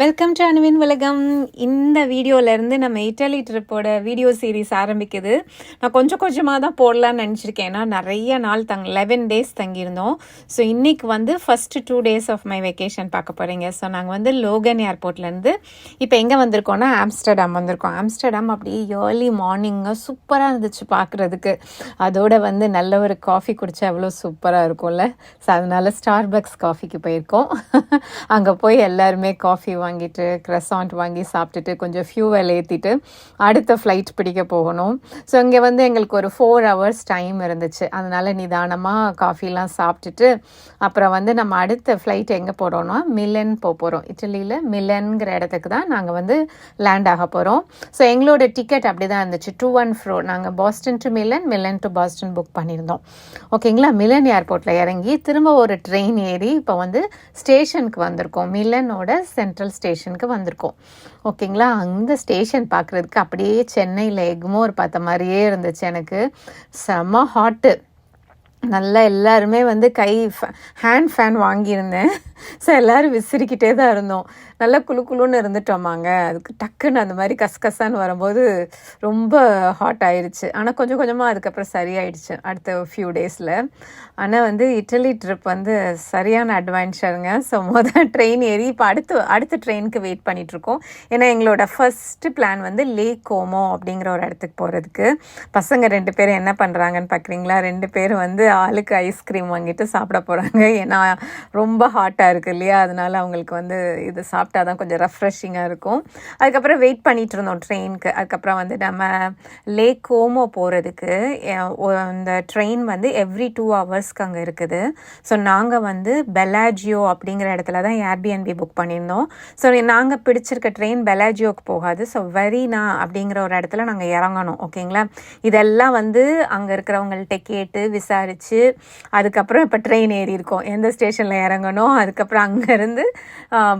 Welcome to அணுவின் உலகம் இந்த வீடியோலேருந்து நம்ம இட்டாலி ட்ரிப்போட வீடியோ சீரிஸ் ஆரம்பிக்குது. நான் கொஞ்சம் கொஞ்சமாக தான் போடலான்னு நினச்சிருக்கேன். ஏன்னா நிறைய நாள் தங் லெவன் டேஸ் தங்கியிருந்தோம். ஸோ இன்றைக்கி வந்து first two days of my vacation பார்க்க போகிறீங்க ஸோ நாங்கள் வந்து லோகன் ஏர்போர்ட்லேருந்து இப்போ எங்கே வந்திருக்கோன்னா ஆம்ஸ்டர்டாம் வந்திருக்கோம். ஆம்ஸ்டர்டாம் அப்படியே ஏர்லி மார்னிங்காக சூப்பராக இருந்துச்சு பார்க்குறதுக்கு. அதோட வந்து நல்ல ஒரு காஃபி குடித்தா அவ்வளோ சூப்பராக இருக்கும்ல. ஸோ அதனால ஸ்டார்பக்ஸ் காஃபிக்கு போயிருக்கோம். அங்கே போய் எல்லாருமே காஃபி வாங்கிட்டு க்ரெசாண்ட் வாங்கி சாப்பிட்டுட்டு கொஞ்சம் ஃபியூவல் ஏற்றிட்டு அடுத்த ஃப்ளைட் பிடிக்க போகணும். ஸோ இங்கே வந்து எங்களுக்கு ஒரு ஃபோர் ஹவர்ஸ் டைம் இருந்துச்சு. அதனால் நிதானமாக காஃபிலாம் சாப்பிட்டுட்டு அப்புறம் வந்து நம்ம அடுத்த ஃப்ளைட் எங்கே போகிறோன்னா மிலன் போக போகிறோம் இட்டலியில் மிலன்கிற இடத்துக்கு தான் நாங்கள் வந்து லேண்ட் ஆக போகிறோம் ஸோ எங்களோட டிக்கெட் அப்படி தான் இருந்துச்சு. டூ அண்ட் ஃப்ரோ நாங்கள் Boston to Milan Milan to Boston book பண்ணியிருந்தோம். ஓகேங்களா மிலன் ஏர்போர்ட்டில் இறங்கி திரும்ப ஒரு ட்ரெயின் ஏறி இப்போ வந்து ஸ்டேஷனுக்கு வந்திருக்கோம். மிலனோட சென்ட்ரல் ஸ்டேஷனுக்கு வந்திருக்கோம். ஓகேங்களா? அந்த ஸ்டேஷன் பார்க்குறதுக்கு அப்படியே சென்னையில் எக்மோர் பார்த்த மாதிரியே இருந்துச்சு எனக்கு. செம்ம ஹாட்டு நல்லா எல்லாருமே வந்து கை ஹேண்ட் ஃபேன் வாங்கியிருந்தேன். ஸோ எல்லோரும் விசிறிக்கிட்டே தான் இருந்தோம். நல்லா குளு குளுன்னு இருந்துட்டோமாங்க. அதுக்கு டக்குன்னு அந்த மாதிரி கசகசான்னு வரும்போது ரொம்ப ஹாட் ஆயிடுச்சு ஆனால் கொஞ்சம் கொஞ்சமாக அதுக்கப்புறம் சரியாயிடுச்சு அடுத்த ஃபியூ டேஸில் ஆனால் வந்து இட்டலி ட்ரிப் வந்து சரியான அட்வான்ச்சருங்க ஸோ மொதல் ட்ரெயின் ஏறி இப்போ அடுத்து அடுத்த ட்ரெயினுக்கு வெயிட் பண்ணிகிட்ருக்கோம் ஏன்னா எங்களோட ஃபஸ்ட்டு பிளான் வந்து லே கோமோ அப்படிங்கிற ஒரு இடத்துக்கு போகிறதுக்கு பசங்க ரெண்டு பேரும் என்ன பண்ணுறாங்கன்னு பார்க்குறீங்களா ரெண்டு பேரும் வந்து ஆளுக்கு ஐஸ்கிரீம் வாங்கிட்டு சாப்பிட போகிறாங்க ஏன்னா ரொம்ப ஹாட்டாக இருக்குது இல்லையா? அதனால அவங்களுக்கு வந்து இது சாப்பிட்டு தான் கொஞ்சம் ரெஃப்ரெஷிங்காக இருக்கும். அதுக்கப்புறம் வெயிட் பண்ணிகிட்டு இருந்தோம் ட்ரெயினுக்கு அதுக்கப்புறம் வந்து நம்ம லே கோமோ போகிறதுக்கு இந்த ட்ரெயின் வந்து எவ்ரி டூ ஹவர்ஸ்க்கு அங்கே இருக்குது. ஸோ நாங்கள் வந்து பெலாஜியோ அப்படிங்கிற இடத்துல தான் ஏர்பிஎன்பி புக் பண்ணியிருந்தோம். ஸோ நாங்கள் பிடிச்சிருக்க ட்ரெயின் பெலாஜியோக்கு போகாது. ஸோ வெரினா அப்படிங்கிற ஒரு இடத்துல நாங்கள் இறங்கணும். ஓகேங்களா இதெல்லாம் வந்து அங்கே இருக்கிறவங்கள்ட்ட கேட்டு விசாரித்து அதுக்கப்புறம் இப்போ ட்ரெயின் ஏறி இருக்கோம். எந்த ஸ்டேஷனில் இறங்கணும்? அதுக்கப்புறம் அங்கேருந்து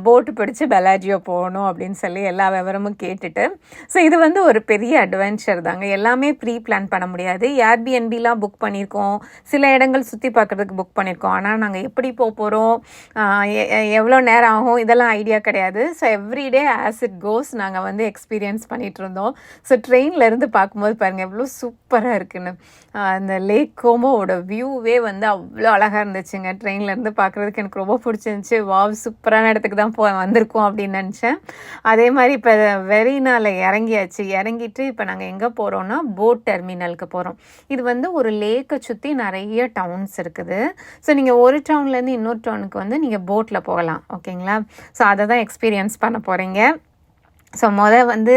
போட்டு பிடிச்சி பெலாஜியோ போகணும் அப்படின்னு சொல்லி எல்லா விவரமும் கேட்டுட்டு. ஸோ இது வந்து ஒரு பெரிய அட்வென்ச்சர் தாங்க. எல்லாமே ப்ரீ பிளான் பண்ண முடியாது. ஏர்பிஎன்பிலாம் புக் பண்ணியிருக்கோம் சில இடங்கள் சுற்றி பார்க்குறதுக்கு புக் பண்ணியிருக்கோம் ஆனால் நாங்கள் எப்படி போக போகிறோம் எவ்வளோ நேரம் ஆகும்? இதெல்லாம் ஐடியா கிடையாது. So everyday as it goes நாங்கள் வந்து எக்ஸ்பீரியன்ஸ் பண்ணிகிட்டு இருந்தோம். ஸோ ட்ரெயின்லேருந்து பார்க்கும்போது பாருங்கள் எவ்வளோ சூப்பராக இருக்குன்னு. அந்த லேக் கோமோவோட வியூவே வந்து அவ்வளோ அழகாக இருந்துச்சுங்க. ட்ரெயின்லேருந்து பார்க்குறதுக்கு எனக்கு ரொம்ப பிடிச்சிருந்துச்சி. வாவ் சூப்பரான இடத்துக்கு தான் போ வந்திருக்கோம். இருக்கும் அப்படின்னு நினச்சேன். அதே மாதிரி இப்போ வெரினால இறங்கியாச்சு. இறங்கிட்டு இப்போ நாங்கள் எங்கே போகிறோம்னா போட் டெர்மினலுக்கு போகிறோம் இது வந்து ஒரு லேக்கை சுற்றி நிறைய டவுன்ஸ் இருக்குது. ஸோ நீங்கள் ஒரு டவுன்லேருந்து இன்னொரு டவுனுக்கு வந்து நீங்கள் போட்டில் போகலாம். ஓகேங்களா? ஸோ அதை தான் எக்ஸ்பீரியன்ஸ் பண்ண போகிறீங்க ஸோ மொதல் வந்து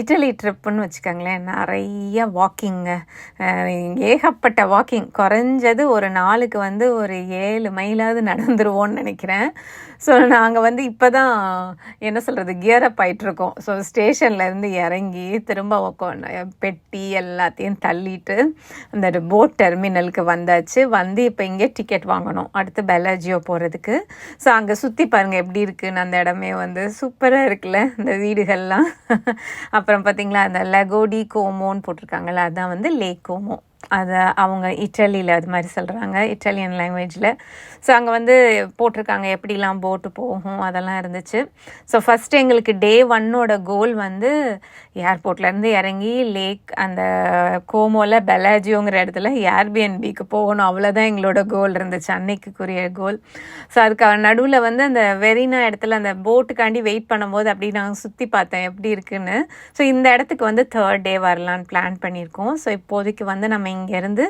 இட்டலி ட்ரிப்புன்னு வச்சுக்கோங்களேன். நிறைய வாக்கிங்கு ஏகப்பட்ட வாக்கிங் குறைஞ்சது ஒரு நாளுக்கு வந்து ஒரு ஏழு மைலாவது நடந்துருவோன்னு நினைக்கிறேன். ஸோ நாங்கள் வந்து இப்போ தான் என்ன சொல்கிறது கியர் அப் ஆகிட்ருக்கோம் ஸோ ஸ்டேஷன்லேருந்து இறங்கி திரும்ப பெட்டி எல்லாத்தையும் தள்ளிட்டு அந்த போட் டெர்மினலுக்கு வந்தாச்சு. வந்து இப்போ இங்கே டிக்கெட் வாங்கணும். அடுத்து பெலாஜியோ போகிறதுக்கு ஸோ அங்கே சுற்றி பாருங்கள் எப்படி இருக்குன்னு அந்த இடமே வந்து சூப்பராக இருக்குல்ல. இந்த வீடுகள்லாம். அப்புறம் பார்த்திங்களா அந்த லெகோடி கோமோன்னு போட்டிருக்காங்கல்ல அதுதான் வந்து லேக் கோமோ. அதை அவங்க இட்டலியில் அது மாதிரி சொல்கிறாங்க இட்டாலியன் லாங்குவேஜில் ஸோ அங்கே வந்து போட்டிருக்காங்க எப்படிலாம் போட்டு போகும் அதெல்லாம் இருந்துச்சு. ஸோ ஃபஸ்ட்டு எங்களுக்கு டே ஒன்னோட கோல் வந்து ஏர்போர்ட்லேருந்து இறங்கி லேக் அந்த கோமோவில் பெலாஜியோங்கிற இடத்துல ஏர்பிஎன்பிக்கு போகணும். அவ்வளோதான் எங்களோட கோல் இருந்துச்சு அன்னைக்குரிய கோல் ஸோ அதுக்கு நடுவில் வந்து அந்த வெரினா இடத்துல அந்த போட்டுக்காண்டி வெயிட் பண்ணும்போது அப்படி நாங்கள் சுற்றி பார்த்தேன் எப்படி இருக்குன்னு. ஸோ இந்த இடத்துக்கு வந்து தேர்ட் டே வரலான்னு பிளான் பண்ணியிருக்கோம். ஸோ இப்போதைக்கு வந்து நம்ம இங்கேருந்து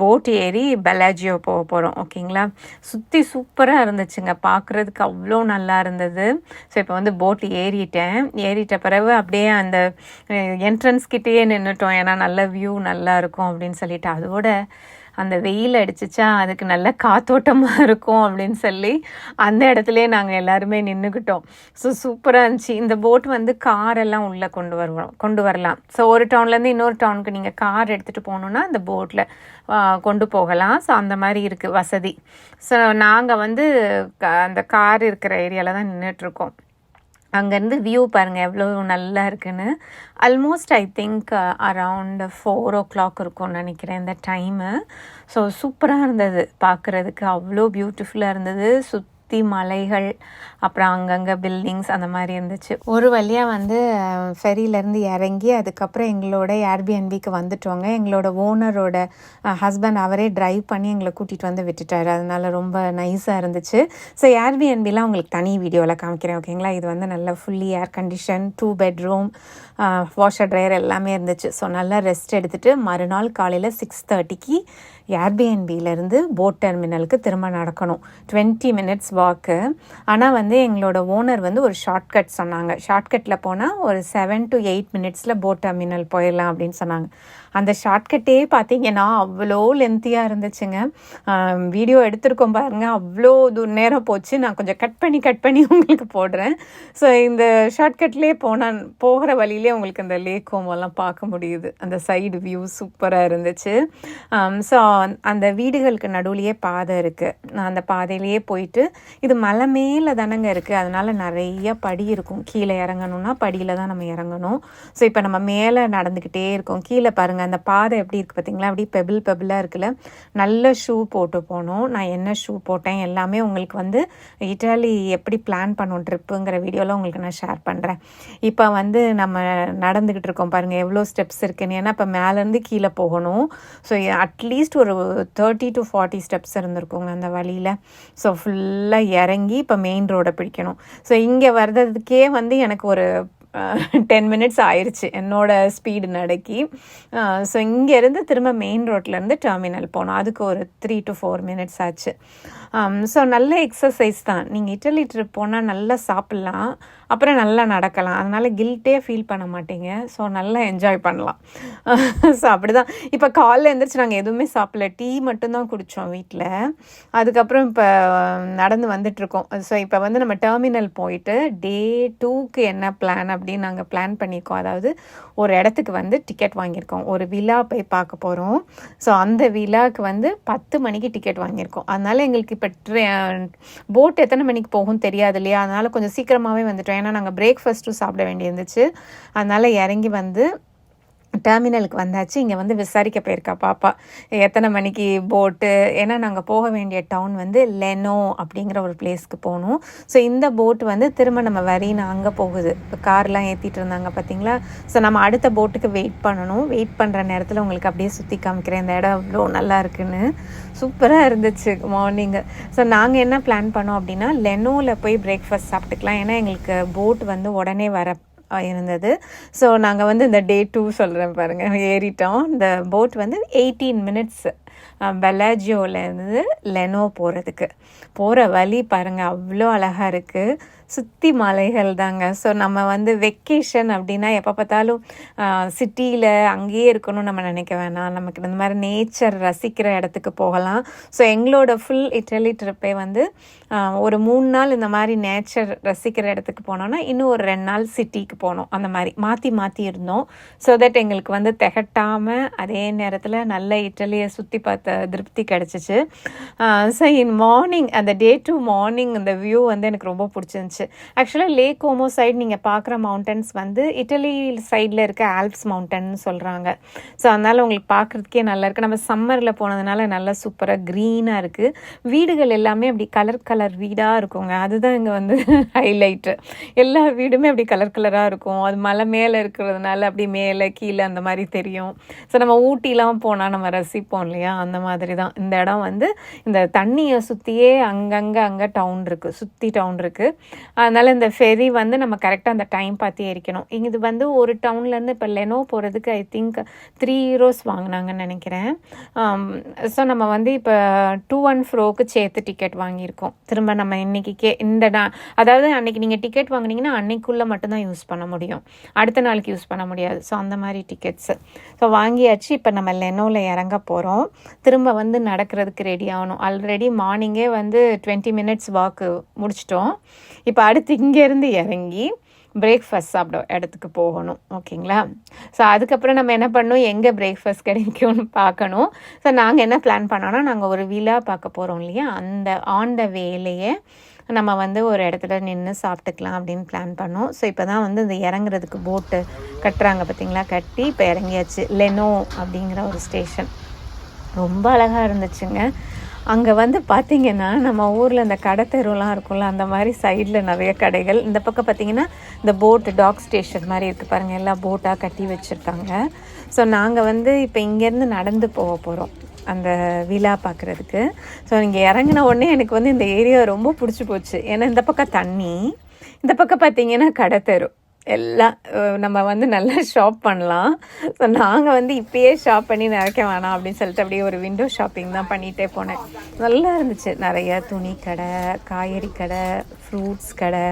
போட் ஏறி பெலாஜியோ போக போகிறோம் ஓகேங்களா சுற்றி சூப்பராக இருந்துச்சுங்க. பார்க்குறதுக்கு அவ்வளோ நல்லா இருந்தது. ஸோ இப்போ வந்து போட் ஏறிட்டேன். ஏறிட்ட பிறகு அப்படியே அந்த என்ட்ரன்ஸ் கிட்டேயே நின்றுட்டோம் ஏன்னா நல்ல வியூ நல்லா இருக்கும் அப்படின்னு சொல்லிட்டு. அதோட அந்த வெயில் அடிச்சிச்சா அதுக்கு நல்ல காத்தோட்டமாக இருக்கும் அப்படின்னு சொல்லி அந்த இடத்துலையே நாங்கள் எல்லாருமே நின்றுக்கிட்டோம் ஸோ சூப்பராக இருந்துச்சு. இந்த போட் வந்து காரெல்லாம் உள்ளே கொண்டு வருவோம் கொண்டு வரலாம். ஸோ ஒரு டவுன்லேருந்து இன்னொரு டவுனுக்கு நீங்கள் கார் எடுத்துகிட்டு போகணுன்னா அந்த போட்டில் கொண்டு போகலாம். ஸோ அந்த மாதிரி இருக்குது வசதி. ஸோ நாங்கள் வந்து அந்த கார் இருக்கிற ஏரியாவில் தான் நின்றுட்டுருக்கோம் அங்கேருந்து வியூ பாருங்கள் எவ்வளோ நல்லா இருக்குன்னு. Almost I think around four o'clock இருக்கும்னு நினைக்கிறேன் இந்த டைமு ஸோ சூப்பராக இருந்தது. பார்க்குறதுக்கு அவ்வளோ பியூட்டிஃபுல்லாக இருந்தது. சுற்றி மலைகள் அப்புறம் அங்கங்கே பில்டிங்ஸ் அந்த மாதிரி இருந்துச்சு. ஒரு வழியாக வந்து ஃபெரியிலேருந்து இறங்கி அதுக்கப்புறம் எங்களோட ஏர்பிஎன்பிக்கு வந்துட்டோங்க. எங்களோட ஓனரோட ஹஸ்பண்ட் அவரே ட்ரைவ் பண்ணி எங்களை கூட்டிகிட்டு வந்து விட்டுட்டார். அதனால் ரொம்ப நைஸாக இருந்துச்சு. ஸோ ஏர்பிஎன்பிலாம் உங்களுக்கு தனி வீடியோவில் காமிக்கிறேன் ஓகேங்களா இது வந்து நல்ல fully air condition two bedroom washer dryer எல்லாமே இருந்துச்சு. ஸோ நல்லா ரெஸ்ட் எடுத்துகிட்டு மறுநாள் காலையில் சிக்ஸ் தேர்ட்டிக்கு ஏர்பிஎன்பியிலேருந்து போட் டெர்மினலுக்கு திரும்ப நடக்கணும். டுவெண்ட்டி மினிட்ஸ் வாக்கு ஆனால் வந்து வந்து எங்களோட ஓனர் வந்து ஒரு ஷார்ட்கட் சொன்னாங்க. ஷார்ட்கட்டில் போனால் ஒரு செவன் டு எயிட் மினிட்ஸில் போட் டெர்மினல் போயிடலாம் அப்படின்னு சொன்னாங்க. அந்த ஷார்ட்கட்டே பார்த்தீங்கன்னா அவ்வளோ லென்த்தியாக இருந்துச்சுங்க. வீடியோ எடுத்திருக்கோம் பாருங்கள் அவ்வளோ தூர நேரம் போச்சு. நான் கொஞ்சம் கட் பண்ணி கட் பண்ணி உங்களுக்கு போடுறேன். ஸோ இந்த ஷார்ட்கட்லேயே போனால் போகிற வழியிலே உங்களுக்கு அந்த லேக் ஹோமெல்லாம் பார்க்க முடியுது. அந்த சைடு வியூ சூப்பராக இருந்துச்சு. ஸோ அந்த வீடுகளுக்கு நடுவுலையே பாதை இருக்குது நான் அந்த பாதையிலேயே போயிட்டு இது மலை மேலே தானங்க இருக்குது அதனால் நிறைய படி இருக்கும். கீழே இறங்கணும்னா படியில் தான் நம்ம இறங்கணும். ஸோ இப்போ நம்ம மேலே நடந்துக்கிட்டே இருக்கோம். கீழே பாருங்கள் அந்த பாதை எப்படி இருக்குது பார்த்தீங்களா அப்படி பெபிள் பெபிளாக இருக்குல்ல. நல்ல ஷூ போட்டு போகணும். நான் என்ன ஷூ போட்டேன்? எல்லாமே உங்களுக்கு வந்து இட்டாலி எப்படி பிளான் பண்ணோம் ட்ரிப்புங்கிற வீடியோவில் உங்களுக்கு நான் ஷேர் பண்ணுறேன் இப்போ வந்து நம்ம நடந்துக்கிட்டு இருக்கோம் பாருங்கள் எவ்வளோ ஸ்டெப்ஸ் இருக்குன்னு. ஏன்னா இப்போ மேலேருந்து கீழே போகணும். ஸோ அட்லீஸ்ட் ஒரு தேர்ட்டி டு ஃபார்ட்டி ஸ்டெப்ஸ் இருந்திருக்குங்க அந்த வழியில். ஸோ ஃபுல்லாக இறங்கி இப்போ மெயின் ரோடை பிடிக்கணும். ஸோ இங்கே வர்றதுக்கே வந்து எனக்கு ஒரு டென் மினிட்ஸ் ஆயிடுச்சு என்னோட ஸ்பீடு நடக்கி. ஸோ இங்கேருந்து திரும்ப மெயின் ரோட்லேருந்து டெர்மினல் போனோம். அதுக்கு ஒரு த்ரீ டு ஃபோர் மினிட்ஸ் ஆச்சு. Um, ஸோ நல்ல எக்ஸசைஸ் தான். நீங்கள் இட்டலி ட்ரிப் போனால் நல்லா சாப்பிட்லாம். அப்புறம் நல்லா நடக்கலாம். அதனால் கில்ட்டே ஃபீல் பண்ண மாட்டீங்க. ஸோ நல்லா என்ஜாய் பண்ணலாம். ஸோ அப்படி தான் இப்போ காலைல எழுந்திரிச்சு நாங்கள் எதுவுமே சாப்பிடல. டீ மட்டும்தான் குடித்தோம் வீட்டில் அதுக்கப்புறம் இப்போ um, நடந்து வந்துட்ருக்கோம் ஸோ இப்போ வந்து நம்ம டெர்மினல் போயிட்டு டே டூக்கு என்ன பிளான் அப்படின்னு நாங்கள் பிளான் பண்ணியிருக்கோம். அதாவது ஒரு இடத்துக்கு வந்து டிக்கெட் வாங்கியிருக்கோம். ஒரு விழா போய் பார்க்க போகிறோம் ஸோ அந்த விழாவுக்கு வந்து பத்து மணிக்கு டிக்கெட் வாங்கியிருக்கோம். அதனால் எங்களுக்கு இப்போ ட்ரெ போட் எத்தனை மணிக்கு போகும் தெரியாது இல்லையா? அதனால் கொஞ்சம் சீக்கிரமாகவே வந்துட்டோம். ஏன்னா நாங்கள் பிரேக்ஃபாஸ்ட்டும் சாப்பிட வேண்டியிருந்துச்சு. அதனால் இறங்கி வந்து டெர்மினலுக்கு வந்தாச்சு. இங்கே வந்து விசாரிக்க போயிருக்கா பாப்பா. எத்தனை மணிக்கு போட்டு ஏன்னா நாங்கள் போக வேண்டிய டவுன் வந்து லெனோ அப்படிங்கிற ஒரு பிளேஸ்க்கு போகணும். ஸோ இந்த போட் வந்து திரும்ப நம்ம வரின்னு அங்கே போகுது. இப்போ கார்லாம் ஏற்றிட்டு இருந்தாங்க பார்த்தீங்களா ஸோ நம்ம அடுத்த போட்டுக்கு வெயிட் பண்ணணும். வெயிட் பண்ணுற நேரத்தில் உங்களுக்கு அப்படியே சுற்றி காமிக்கிறேன். இந்த இடம் அவ்வளோ நல்லா இருக்குன்னு. சூப்பராக இருந்துச்சு மார்னிங்கு ஸோ நாங்கள் என்ன பிளான் பண்ணோம் அப்படின்னா லெனோவில் போய் பிரேக்ஃபாஸ்ட் சாப்பிட்டுக்கலாம். ஏன்னா எங்களுக்கு போட் வந்து உடனே வர இருந்தது ஸோ நாங்கள் வந்து இந்த டே டூ சொல்கிறேன் பாருங்கள் ஏறிட்டோம். இந்த போட் வந்து எயிட்டீன் மினிட்ஸ் பெலாஜியோலேருந்து லெனோ போகிறதுக்கு போகிற வழி பாருங்கள் அவ்வளோ அழகாக இருக்குது சுற்றி மலைகள் தாங்க. ஸோ நம்ம வந்து வெக்கேஷன் அப்படின்னா எப்போ பார்த்தாலும் சிட்டியில் அங்கேயே இருக்கணும்னு நம்ம நினைக்க வேணாம். நமக்கு இந்த மாதிரி நேச்சர் ரசிக்கிற இடத்துக்கு போகலாம். ஸோ எங்களோட ஃபுல் இட்டலி ட்ரிப்பே வந்து ஒரு மூணு நாள் இந்த மாதிரி நேச்சர் ரசிக்கிற இடத்துக்கு போனோன்னா இன்னும் ஒரு ரெண்டு நாள் சிட்டிக்கு போனோம். அந்த மாதிரி மாற்றி மாற்றி இருந்தோம். ஸோ தட் எங்களுக்கு வந்து திகட்டாமல் அதே நேரத்தில் நல்ல இட்டலியை சுற்றி பார்த்த திருப்தி கிடச்சிச்சு. ஸோ இன் மார்னிங் அந்த டே டு மார்னிங் அந்த வியூ வந்து எனக்கு ரொம்ப பிடிச்சிருந்துச்சு. ஆக்சுவலாக லேக் ஓமோ சைடு நீங்கள் பார்க்குற மவுண்டன்ஸ் வந்து இட்டலி சைடில் இருக்க ஆல்ப்ஸ் மவுண்டன் சொல்கிறாங்க ஸோ அதனால் உங்களுக்கு பார்க்குறதுக்கே நல்லா இருக்குது நம்ம சம்மரில் போனதுனால நல்லா சூப்பராக க்ரீனாக இருக்குது வீடுகள் எல்லாமே அப்படி கலர் கலர் வீடாக இருக்குங்க. அதுதான் இங்கே வந்து ஹைலைட்டு எல்லா வீடுமே அப்படி கலர் கலராக இருக்கும். அது மலை மேலே இருக்கிறதுனால அப்படி மேலே கீழே அந்த மாதிரி தெரியும். ஸோ நம்ம ஊட்டிலாம் போனால் நம்ம ரசிப்போம் இல்லையா? அந்த மாதிரி தான். இந்த இடம் வந்து இந்த தண்ணியை சுற்றியே அங்கங்கே அங்கே டவுன் இருக்குது சுற்றி டவுன் இருக்குது அதனால் இந்த ஃபெரி வந்து நம்ம கரெக்டாக அந்த டைம் பார்த்து ஏறிக்கணும். இது வந்து ஒரு டவுன்லேருந்து இப்போ லெனோ போகிறதுக்கு ஐ திங்க் த்ரீ ஹீரோஸ் வாங்கினாங்கன்னு நினைக்கிறேன். ஸோ நம்ம வந்து இப்போ டூ ஒன் ஃப்ரோக்கு சேர்த்து டிக்கெட் வாங்கியிருக்கோம். திரும்ப நம்ம இன்னைக்கு கே இந்த டா- அதாவது அன்றைக்கி நீங்கள் டிக்கெட் வாங்குனீங்கன்னா அன்னைக்குள்ளே மட்டும்தான் யூஸ் பண்ண முடியும். அடுத்த நாளைக்கு யூஸ் பண்ண முடியாது. ஸோ அந்த மாதிரி டிக்கெட்ஸு ஸோ வாங்கியாச்சு. இப்போ நம்ம லெனோவில் இறங்க போகிறோம் திரும்ப வந்து நடக்கிறதுக்கு ரெடி ஆகணும். ஆல்ரெடி மார்னிங்கே வந்து டுவெண்ட்டி மினிட்ஸ் வாக்கு முடிச்சிட்டோம். இப்போ அடுத்து இங்கேருந்து இறங்கி பிரேக்ஃபாஸ்ட் சாப்பிட இடத்துக்கு போகணும் ஓகேங்களா ஸோ அதுக்கப்புறம் நம்ம என்ன பண்ணணும்? எங்கே பிரேக்ஃபாஸ்ட் கிடைக்கும்னு பார்க்கணும். ஸோ நாங்கள் என்ன பிளான் பண்ணோன்னா நாங்கள் ஒரு விழா பார்க்க போகிறோம் இல்லையா? அந்த ஆன் த வேலையை நம்ம வந்து ஒரு இடத்துல நின்று சாப்பிட்டுக்கலாம் அப்படின்னு பிளான் பண்ணோம். ஸோ இப்போ தான் வந்து இந்த இறங்குறதுக்கு போட்டு கட்டுறாங்க பார்த்தீங்களா கட்டி இப்போ இறங்கியாச்சு. லெனோ அப்படிங்கிற ஒரு ஸ்டேஷன் ரொம்ப அழகாக இருந்துச்சுங்க. அங்கே வந்து பார்த்திங்கன்னா நம்ம ஊரில் இந்த கடை தெருலாம் இருக்கும்ல அந்த மாதிரி சைடில் நிறைய கடைகள். இந்த பக்கம் பார்த்திங்கன்னா இந்த போட்டு டாக் ஸ்டேஷன் மாதிரி இருக்குது பாருங்கள் எல்லாம் போட்டாக கட்டி வச்சுருக்காங்க. ஸோ நாங்கள் வந்து இப்போ இங்கேருந்து நடந்து போக போகிறோம் அந்த விழா பார்க்குறதுக்கு ஸோ இங்கே இறங்கின உடனே எனக்கு வந்து இந்த ஏரியா ரொம்ப பிடிச்சி போச்சு. ஏன்னா இந்த பக்கம் தண்ணி இந்த பக்கம் பார்த்திங்கன்னா கடை தெரு. எல்லாம் நம்ம வந்து நல்லா ஷாப் பண்ணலாம். ஸோ நாங்கள் வந்து இப்பயே ஷாப் பண்ணி நினைக்க வேணாம் அப்படின்னு சொல்லிட்டு அப்படியே ஒரு விண்டோ ஷாப்பிங் தான் பண்ணிகிட்டே போனேன். நல்லா இருந்துச்சு. நிறைய துணி கடை காய்கறி கடை ஃப்ரூட்ஸ் கடை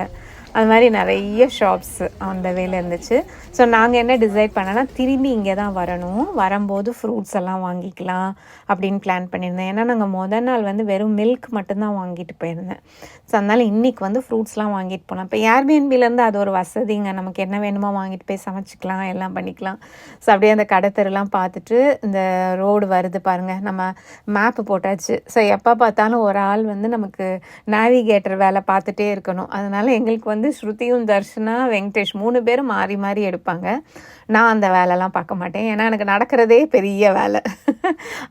அது மாதிரி நிறைய ஷாப்ஸ் அந்த வேல இருந்துச்சு. ஸோ நாங்கள் என்ன டிசைட் பண்ணோன்னா திரும்பி இங்கே தான் வரணும். வரும்போது ஃப்ரூட்ஸ் எல்லாம் வாங்கிக்கலாம் அப்படின்னு பிளான் பண்ணியிருந்தேன். ஏன்னா நாங்கள் முதல் நாள் வந்து வெறும் மில்க் மட்டும்தான் வாங்கிட்டு போயிருந்தேன். ஸோ அதனால் இன்றைக்கி வந்து ஃப்ரூட்ஸ்லாம் வாங்கிட்டு போனோம். இப்போ ஏர்பிஎன்பிலேருந்து அது ஒரு வசதிங்க. நமக்கு என்ன வேணுமோ வாங்கிட்டு போய் சமைச்சிக்கலாம் எல்லாம் பண்ணிக்கலாம். ஸோ அப்படியே அந்த கடை தெருலாம் பார்த்துட்டு இந்த ரோடு வருது பாருங்கள் நம்ம மேப்பு போட்டாச்சு. ஸோ எப்போ பார்த்தாலும் ஒரு ஆள் வந்து நமக்கு நேவிகேட்டர் வேலை பார்த்துட்டே இருக்கணும். அதனால் எங்களுக்கு வந்து ஸ்ருதியும் தர்ஷனா வெங்கடேஷ் மூணு பேரும் மாறி மாறி எடுப்போம். இருப்பாங்க நான் அந்த வேலைலாம் பார்க்க மாட்டேன். ஏன்னா எனக்கு நடக்கிறதே பெரிய வேலை.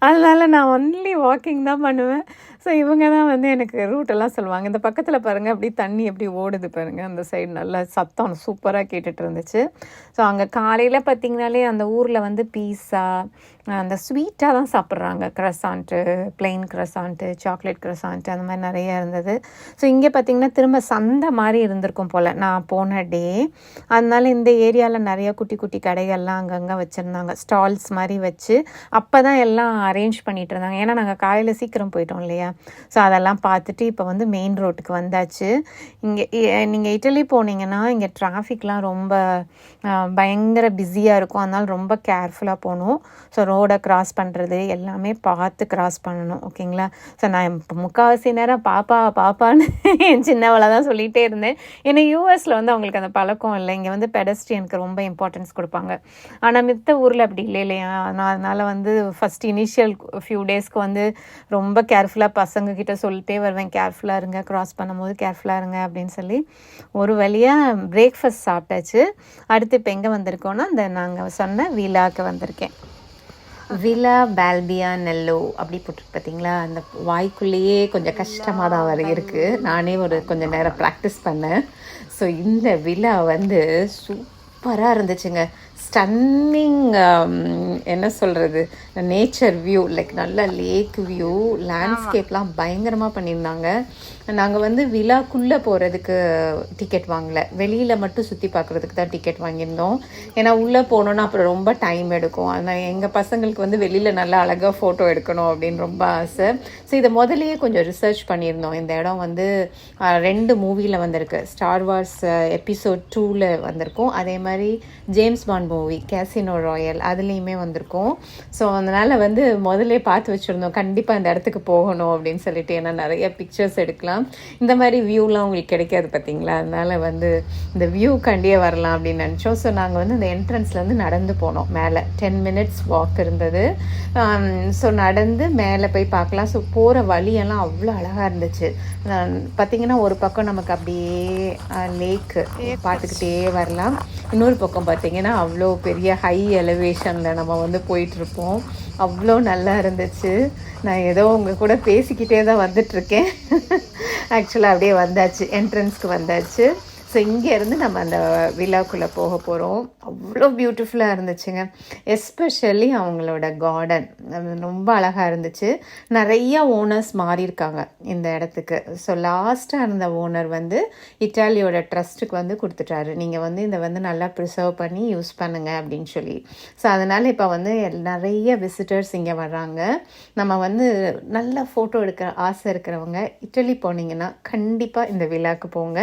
அதனால் நான் ஒன்லி வாக்கிங் தான் பண்ணுவேன். ஸோ இவங்க தான் வந்து எனக்கு ரூட்டெல்லாம் சொல்லுவாங்க. இந்த பக்கத்தில் பாருங்கள் அப்படி தண்ணி எப்படி ஓடுது பாருங்கள் அந்த சைடு நல்லா சத்தம் சூப்பராக கேட்டுட்டு இருந்துச்சு. ஸோ அங்கே காலையில் பார்த்தீங்கனாலே அந்த ஊரில் வந்து பீஸா அந்த ஸ்வீட்டாக தான் சாப்பிட்றாங்க. க்ரஸான்ட்டு பிளெயின் க்ரஸான்ட்டு சாக்லேட் க்ரசான்ட்டு அந்த மாதிரி நிறைய இருந்தது. ஸோ இங்கே பார்த்தீங்கன்னா திரும்ப சந்தை மாதிரி இருந்திருக்கும் போல். நான் போன டே அதனால இந்த ஏரியாவில் நிறையா குட்டி குட்டி கடைகள்லாம் அங்கங்கே வச்சுருந்தாங்க. ஸ்டால்ஸ் மாதிரி வச்சு அப்போ தான் எல்லாம் அரேஞ்ச் பண்ணிகிட்டு இருந்தாங்க. ஏன்னா நாங்கள் காலையில் சீக்கிரம் போயிட்டோம் இல்லையா? ஸோ அதெல்லாம் பார்த்துட்டு இப்போ வந்து மெயின் ரோட்டுக்கு வந்தாச்சு. இங்கே நீங்கள் இட்டலி போனீங்கன்னா இங்கே டிராஃபிக்லாம் ரொம்ப பயங்கர பிஸியாக இருக்கும். அதனால் ரொம்ப கேர்ஃபுல்லாக போகணும். ஸோ ரோடை கிராஸ் பண்ணுறது எல்லாமே பார்த்து கிராஸ் பண்ணணும். ஓகேங்களா? ஸோ நான் இப்போ முக்கால்வாசி நேரம் பாப்பா பாப்பான்னு என் சின்னவளை தான் சொல்லிகிட்டே இருந்தேன். ஏன்னா யூஎஸில் வந்து அவங்களுக்கு அந்த பழக்கம் இல்லை. இங்கே வந்து பெடஸ்ட்ரியனுக்கு ரொம்ப இம்பார்ட்டன்ஸ் கொடுப்பாங்க. ஆனால் மித்த ஊரில் அப்படி இல்லை இல்லையா? நான் அதனால் வந்து ஃபஸ்ட் இனிஷியல் ஃபியூ டேஸ்க்கு வந்து ரொம்ப கேர்ஃபுல்லாக பசங்கக்கிட்ட சொல்லிட்டே வருவேன். கேர்ஃபுல்லாக இருங்க க்ராஸ் பண்ணும்போது கேர்ஃபுல்லாக இருங்க அப்படின்னு சொல்லி. ஒரு வழியாக பிரேக்ஃபாஸ்ட் சாப்பிட்டாச்சு. அடுத்து இப்போ எங்கே வந்திருக்கோன்னா இந்த நாங்கள் சொன்ன வீலாவுக்கு வந்திருக்கேன். விலா பால்பியா நெல்லோ அப்படி போட்டுருக்கு பார்த்தீங்களா அந்த வாய்க்குள்ளேயே கொஞ்சம் கஷ்டமாக தான் வர இருக்குது நானே ஒரு கொஞ்சம் நேரம் ப்ராக்டிஸ் பண்ணேன். ஸோ இந்த விழா வந்து சூப்பராக இருந்துச்சுங்க. ஸ்டன்னிங் um, என்ன சொல்கிறது நேச்சர் வியூ லைக் நல்ல லேக் வியூ லேண்ட்ஸ்கேப்லாம் பயங்கரமாக பண்ணியிருந்தாங்க. நாங்கள் வந்து விழாக்குள்ளே போகிறதுக்கு டிக்கெட் வாங்கலை. வெளியில் மட்டும் சுற்றி பார்க்குறதுக்கு தான் டிக்கெட் வாங்கியிருந்தோம். ஏன்னா உள்ளே போனோன்னா அப்புறம் ரொம்ப டைம் எடுக்கும். ஆனால் எங்கள் பசங்களுக்கு வந்து வெளியில் நல்லா அழகாக ஃபோட்டோ எடுக்கணும் அப்படின்னு ரொம்ப ஆசை. ஸோ இதை முதல்லயே கொஞ்சம் ரிசர்ச் பண்ணியிருந்தோம். இந்த இடம் வந்து ரெண்டு மூவியில் வந்திருக்கு. ஸ்டார் வார்ஸ் எபிசோட் டூவில் வந்திருக்கும். அதே மாதிரி James Bond movie Casino Royale அதுலேயுமே வந்திருக்கும். ஸோ அதனால் வந்து முதல்ல பார்த்து வச்சுருந்தோம். கண்டிப்பாக இந்த இடத்துக்கு போகணும் அப்படின்னு சொல்லிட்டு ஏன்னா நிறைய பிக்சர்ஸ் எடுக்கலாம். இந்த மாதிரி வியூலாம் உங்களுக்கு கிடைக்காது பார்த்தீங்களா? அதனால் வந்து இந்த வியூ கண்டியே வரலாம் அப்படின்னு நினச்சோம். ஸோ நாங்கள் வந்து இந்த என்ட்ரன்ஸ்லேருந்து நடந்து போனோம். மேலே டென் மினிட்ஸ் வாக் இருந்தது. ஸோ நடந்து மேலே போய் பார்க்கலாம். ஸோ போகிற வழியெல்லாம் அவ்வளோ அழகாக இருந்துச்சு. பார்த்தீங்கன்னா ஒரு பக்கம் நமக்கு அப்படியே லேக்கு பார்த்துக்கிட்டே வரலாம். இன்னொரு பக்கம் பார்த்தீங்கன்னா அவ்வளோ பெரிய ஹை எலவேஷனில் நம்ம வந்து போயிட்டுருப்போம். அவ்வளோ நல்லா இருந்துச்சு. நான் ஏதோ உங்கள் கூட பேசிக்கிட்டே தான் வந்துட்டுருக்கேன். ஆக்சுவலாக அப்படியே வந்தாச்சு. என்ட்ரன்ஸ்க்கு வந்தாச்சு. ஸோ இங்கேருந்து நம்ம அந்த விழாக்குள்ளே போக போகிறோம். அவ்வளோ பியூட்டிஃபுல்லாக இருந்துச்சுங்க. எஸ்பெஷலி அவங்களோட கார்டன் ரொம்ப அழகாக இருந்துச்சு. நிறையா ஓனர்ஸ் மாறியிருக்காங்க இந்த இடத்துக்கு. ஸோ லாஸ்ட்டாக இருந்த ஓனர் வந்து இட்டாலியோட ட்ரஸ்ட்டுக்கு வந்து கொடுத்துட்டாரு. நீங்கள் வந்து இதை வந்து நல்லா ப்ரிசர்வ் பண்ணி யூஸ் பண்ணுங்க அப்படின்னு சொல்லி. ஸோ அதனால் இப்போ வந்து நிறைய விசிட்டர்ஸ் இங்கே வர்றாங்க. நம்ம வந்து நல்ல ஃபோட்டோ எடுக்க ஆசை இருக்கிறவங்க இட்டலி போனீங்கன்னா கண்டிப்பாக இந்த விழாக்கு போங்க.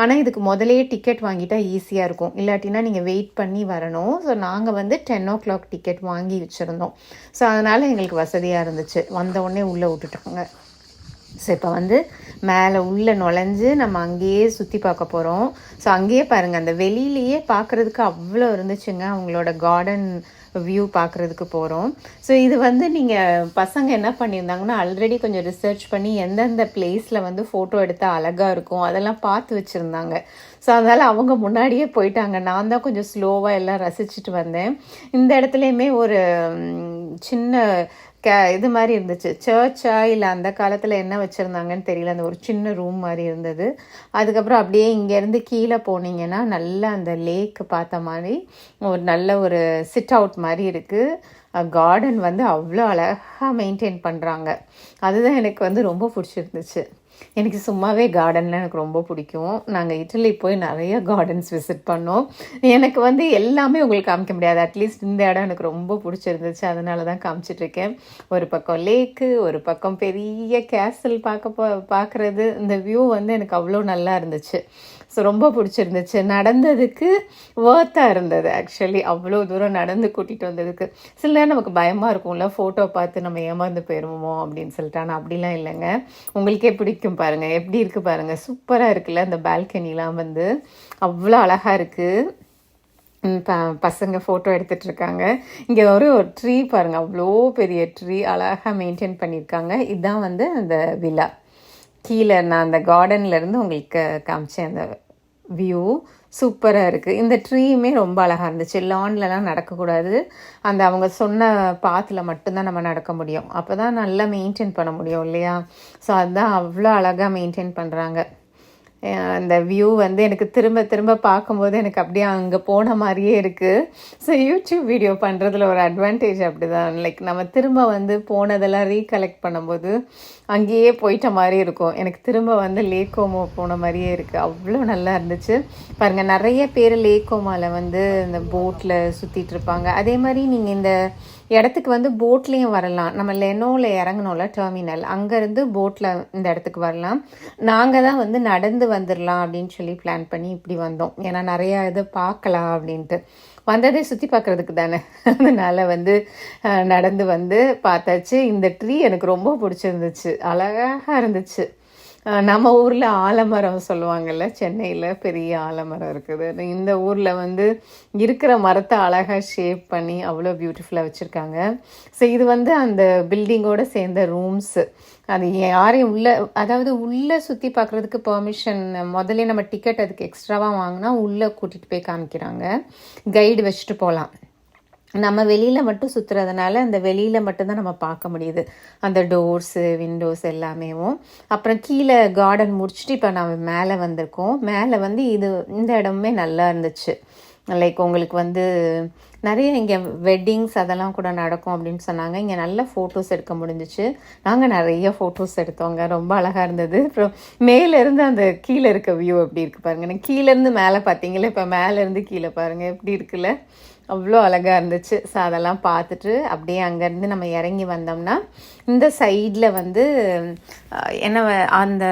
ஆனால் இதுக்கு முதலே டிக்கெட் வாங்கிட்டா ஈஸியாக இருக்கும். இல்லாட்டினா நீங்கள் வெயிட் பண்ணி வரணும். ஸோ நாங்கள் வந்து டென் ஓ கிளாக் டிக்கெட் வாங்கி வச்சுருந்தோம். ஸோ அதனால் எங்களுக்கு வசதியாக இருந்துச்சு. வந்த உடனே உள்ளே விட்டுட்டாங்க. ஸோ இப்போ வந்து மேலே உள்ளே நுழைஞ்சு நம்ம அங்கேயே சுற்றி பார்க்க போகிறோம் ஸோ அங்கேயே பாருங்கள் அந்த வெளியிலேயே பார்க்குறதுக்கு அவ்வளோ இருந்துச்சுங்க. அவங்களோட கார்டன் வியூ பார்க்குறதுக்கு போகிறோம் ஸோ இது வந்து நீங்கள் பசங்க என்ன பண்ணியிருந்தாங்கன்னா ஆல்ரெடி கொஞ்சம் ரிசர்ச் பண்ணி எந்தெந்த பிளேஸில் வந்து ஃபோட்டோ எடுத்தால் அழகாக இருக்கும் அதெல்லாம் பார்த்து வச்சுருந்தாங்க. ஸோ அதனால் அவங்க முன்னாடியே போயிட்டாங்க. நான் தான் கொஞ்சம் ஸ்லோவாக எல்லாம் ரசிச்சுட்டு வந்தேன். இந்த இடத்துலையுமே ஒரு சின்ன க இது மாதிரி இருந்துச்சு. சர்ச்சா இல்லை அந்த காலத்தில் என்ன வச்சுருந்தாங்கன்னு தெரியல. அந்த ஒரு சின்ன ரூம் மாதிரி இருந்தது. அதுக்கப்புறம் அப்படியே இங்கேருந்து கீழே போனீங்கன்னா நல்ல அந்த லேக் பார்த்த மாதிரி ஒரு நல்ல ஒரு சிட் அவுட் மாதிரி இருக்குது கார்டன் வந்து அவ்வளோ அழகாக மெயின்டைன் பண்ணுறாங்க அதுதான் எனக்கு வந்து ரொம்ப பிடிச்சிருந்துச்சு. எனக்கு சும்மாவே கார்டனில் எனக்கு ரொம்ப பிடிக்கும். நாங்கள் இட்டலி போய் நிறைய கார்டன்ஸ் விசிட் பண்ணோம். எனக்கு வந்து எல்லாமே உங்களுக்கு காமிக்க முடியாது. அட்லீஸ்ட் இந்த இடம் எனக்கு ரொம்ப பிடிச்சிருந்துச்சு. அதனால தான் காமிச்சிட்ருக்கேன் ஒரு பக்கம் லேக்கு ஒரு பக்கம் பெரிய கேசல் பார்க்க போ பார்க்குறது. இந்த வியூ வந்து எனக்கு அவ்வளோ நல்லா இருந்துச்சு. ஸோ ரொம்ப பிடிச்சிருந்துச்சு. நடந்ததுக்கு வேர்த்தாக இருந்தது ஆக்சுவலி அவ்வளோ தூரம் நடந்து கூட்டிகிட்டு வந்ததுக்கு. சில நேரம் நமக்கு பயமாக இருக்கும்ல ஃபோட்டோ பார்த்து நம்ம ஏமாந்து போயிடுவோமோ அப்படின்னு சொல்லிட்டு. ஆனால் அப்படிலாம் இல்லைங்க. உங்களுக்கே பிடிக்கும் பாருங்கள் எப்படி இருக்குது பாருங்கள் சூப்பராக இருக்குல்ல அந்த பால்கனிலாம் வந்து. அவ்வளோ அழகாக இருக்குது ப பசங்க ஃபோட்டோ எடுத்துகிட்டு இருக்காங்க. இங்கே ஒரு ஒரு ட்ரீ பாருங்கள் அவ்வளோ பெரிய ட்ரீ அழகாக மெயின்டைன் பண்ணியிருக்காங்க. இதுதான் வந்து அந்த விழா கீழே நான் அந்த கார்டன்லேருந்து உங்களுக்கு காமிச்சேன் அந்த வியூ சூப்பராக இருக்குது இந்த ட்ரீயுமே ரொம்ப அழகாக இருந்துச்சு. லான்லலாம் நடக்கக்கூடாது. அந்த அவங்க சொன்ன பாத்தில் மட்டும்தான் நம்ம நடக்க முடியும். அப்போ தான் நல்லா மெயின்டைன் பண்ண முடியும் இல்லையா? ஸோ அதுதான் அவ்வளோ அழகாக மெயின்டைன் பண்ணுறாங்க அந்த வியூ வந்து எனக்கு திரும்ப திரும்ப பார்க்கும்போது எனக்கு அப்படியே அங்கே போன மாதிரியே இருக்குது ஸோ யூடியூப் வீடியோ பண்ணுறதுல ஒரு அட்வான்டேஜ் அப்படி தான் லைக் நம்ம திரும்ப வந்து போனதெல்லாம் ரீகலெக்ட் பண்ணும்போது அங்கேயே போயிட்ட மாதிரி இருக்கும். எனக்கு திரும்ப வந்து லேக்கோமோ போன மாதிரியே இருக்குது அவ்வளோ நல்லா இருந்துச்சு. பாருங்கள் நிறைய பேர் லேக்கோமாவில் வந்து இந்த போட்டில் சுற்றிட்டு இருப்பாங்க. அதே மாதிரி நீங்கள் இந்த இடத்துக்கு வந்து போட்லேயும் வரலாம். நம்ம லெனோவில் இறங்கணும்ல டெர்மினல் அங்கேருந்து போட்டில் இந்த இடத்துக்கு வரலாம். நாங்கள் தான் வந்து நடந்து வந்துடலாம் அப்படின்னு சொல்லி பிளான் பண்ணி இப்படி வந்தோம். ஏன்னா நிறையா இது பார்க்கலாம் அப்படின்ட்டு. வந்ததே சுற்றி பார்க்குறதுக்கு தானே. அதனால் வந்து நடந்து வந்து பார்த்தாச்சு. இந்த ட்ரீ எனக்கு ரொம்ப பிடிச்சிருந்துச்சு. அழகாக இருந்துச்சு. நம்ம ஊரில் ஆலமரம் சொல்லுவாங்கள்ல சென்னையில் பெரிய ஆலமரம் இருக்குது. இந்த ஊரில் வந்து இருக்கிற மரத்தை அழகாக ஷேப் பண்ணி அவ்வளோ பியூட்டிஃபுல்லாக வச்சுருக்காங்க. ஸோ இது வந்து அந்த பில்டிங்கோடு சேர்ந்த ரூம்ஸு அது யாரையும் உள்ளே அதாவது உள்ளே சுற்றி பார்க்குறதுக்கு பெர்மிஷன் முதல்ல நம்ம டிக்கெட் அதுக்கு எக்ஸ்ட்ராவாக வாங்கினா உள்ளே கூட்டிகிட்டு போய் காமிக்கிறாங்க. கைடு வச்சுட்டு போகலாம் நம்ம வெளியில் மட்டும் சுற்றுறதுனால அந்த வெளியில் மட்டும்தான் நம்ம பார்க்க முடியுது. அந்த டோர்ஸு விண்டோஸ் எல்லாமேவும். அப்புறம் கீழே கார்டன் முடிச்சுட்டு இப்போ நம்ம மேலே வந்திருக்கோம். மேலே வந்து இது இந்த இடமுமே நல்லா இருந்துச்சு. லைக் உங்களுக்கு வந்து நிறைய இங்கே வெட்டிங்ஸ் அதெல்லாம் கூட நடக்கும் அப்படின்னு சொன்னாங்க. இங்கே நல்ல ஃபோட்டோஸ் எடுக்க முடிஞ்சிச்சு. நாங்கள் நிறைய ஃபோட்டோஸ் எடுத்தோங்க. ரொம்ப அழகாக இருந்தது. அப்புறம் மேலேருந்து அந்த கீழே இருக்க வியூ எப்படி இருக்குது பாருங்கள் கீழேருந்து மேலே பார்த்தீங்களா இப்போ மேலேருந்து கீழே பாருங்கள் எப்படி இருக்குல்ல? அவ்வளோ அழகாக இருந்துச்சு. ஸோ அதெல்லாம் பார்த்துட்டு அப்படியே அங்கேருந்து நம்ம இறங்கி வந்தோம்னா இந்த சைடில் வந்து என்ன அந்த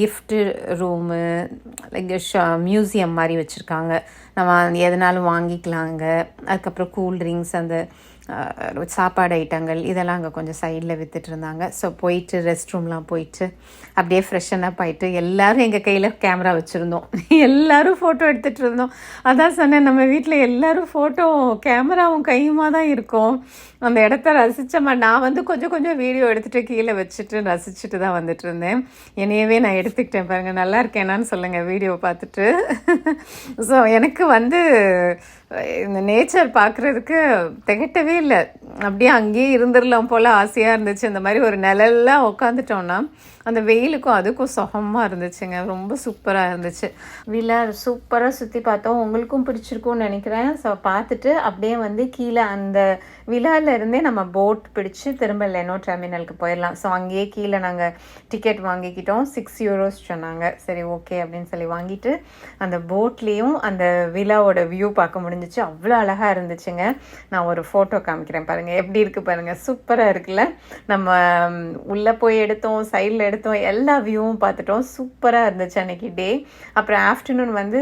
கிஃப்ட்டு ரூமு லைக் மியூசியம் மாதிரி வச்சுருக்காங்க. நம்ம எதனாலும் வாங்கிக்கலாங்க. அதுக்கப்புறம் கூல் ட்ரிங்க்ஸ் அந்த சாப்பாடு ஐட்டங்கள் இதெல்லாம் அங்கே கொஞ்சம் சைடில் விற்றுட்டு இருந்தாங்க. ஸோ போயிட்டு ரெஸ்ட் ரூம்லாம் போயிட்டு அப்படியே ஃப்ரெஷ்ஷனாக ஆகிட்டு எல்லோரும் எங்கள் கையில் கேமரா வச்சுருந்தோம். எல்லோரும் ஃபோட்டோ எடுத்துகிட்டு இருந்தோம். அதான் சொன்னேன் நம்ம வீட்டில் எல்லோரும் ஃபோட்டோ கேமராவும் கையுமா தான் இருக்கும். அந்த இடத்த ரசித்தம்மா நான் வந்து கொஞ்சம் கொஞ்சம் வீடியோ எடுத்துகிட்டு கீழே வச்சுட்டு ரசிச்சுட்டு தான் வந்துட்டு இருந்தேன் என்னையவே நான் எடுத்துக்கிட்டேன் பாருங்கள் நல்லா இருக்கேனான்னு சொல்லுங்கள் வீடியோ பார்த்துட்டு. ஸோ எனக்கு வந்து இந்த நேச்சர் பார்க்குறதுக்கு திகட்டவே இல்லை. அப்படியே அங்கேயே இருந்துடலாம் போல் ஆசையாக இருந்துச்சு. இந்த மாதிரி ஒரு நிழல்லாம் உட்காந்துட்டோன்னா அந்த வெயிலுக்கும் அதுக்கும் சுகமாக இருந்துச்சுங்க. ரொம்ப சூப்பராக இருந்துச்சு. விழா சூப்பராக சுற்றி பார்த்தோம். உங்களுக்கும் பிடிச்சிருக்கும்னு நினைக்கிறேன். ஸோ பார்த்துட்டு அப்படியே வந்து கீழே அந்த இருந்தே நம்ம போட் பிடிச்சி திரும்ப லெனோ டெர்மினலுக்கு போயிடலாம் ஸோ அங்கேயே கீழே நாங்கள் டிக்கெட் வாங்கிக்கிட்டோம். சிக்ஸ் யூரோஸ் சொன்னாங்க. சரி ஓகே அப்படின்னு சொல்லி வாங்கிட்டு அந்த போட்லேயும் அந்த விழாவோட வியூ பார்க்க முடிஞ்சிச்சு. அவ்வளோ அழகாக இருந்துச்சுங்க. நான் ஒரு ஃபோட்டோ காமிக்கிறேன் பாருங்கள் எப்படி இருக்குது பாருங்கள் சூப்பராக இருக்குல்ல? நம்ம உள்ளே போய் எடுத்தோம் சைடில் எடுத்தோம் எல்லா வியூவும் பார்த்துட்டோம். சூப்பராக இருந்துச்சு அன்றைக்கி டே அப்புறம் ஆஃப்டர்நூன் வந்து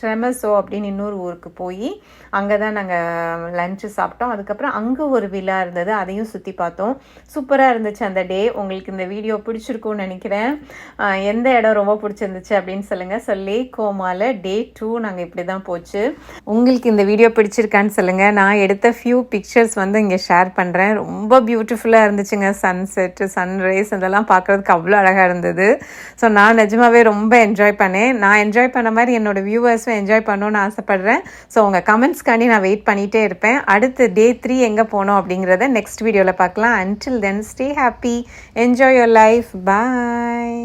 ட்ரெமஸோ அப்படின்னு இன்னொரு ஊருக்கு போய் அங்கே தான் நாங்கள் லஞ்சு சாப்பிட்டோம். அதுக்கப்புறம் அங்கே ஒரு வில்லா இருந்தது அதையும் சுற்றி பார்த்தோம். சூப்பராக இருந்துச்சு அந்த டே. உங்களுக்கு இந்த வீடியோ பிடிச்சிருக்கும்னு நினைக்கிறேன். எந்த இடம் ரொம்ப பிடிச்சிருந்துச்சு அப்படின்னு சொல்லுங்கள் ஸோ லேக் கோமாவில் டே டூ நாங்கள் இப்படி தான் போச்சு. உங்களுக்கு இந்த வீடியோ பிடிச்சிருக்கான்னு சொல்லுங்கள் நான் எடுத்த ஃபியூ பிக்சர்ஸ் வந்து இங்கே ஷேர் பண்ணுறேன் ரொம்ப பியூட்டிஃபுல்லாக இருந்துச்சுங்க. சன்செட்டு சன்ரைஸ் இதெல்லாம் பார்க்குறதுக்கு அவ்வளோ அழகாக இருந்தது. ஸோ நான் நிஜமாகவே ரொம்ப என்ஜாய் பண்ணேன். நான் என்ஜாய் பண்ண மாதிரி என்னோடய வியூவர்ஸும் என்ஜாய் பண்ணணும்னு ஆசைப்பட்றேன். ஸோ உங்கள் கமெண்ட்ஸ்க்காண்டி நான் வெயிட் பண்ணிகிட்டே இருப்பேன். அடுத்து டே த்ரீ எங்கே போனோம்? பண்ணணும் அப்படிங்கிறத நெக்ஸ்ட் வீடியோவில் பார்க்கலாம். Until then stay happy enjoy your life bye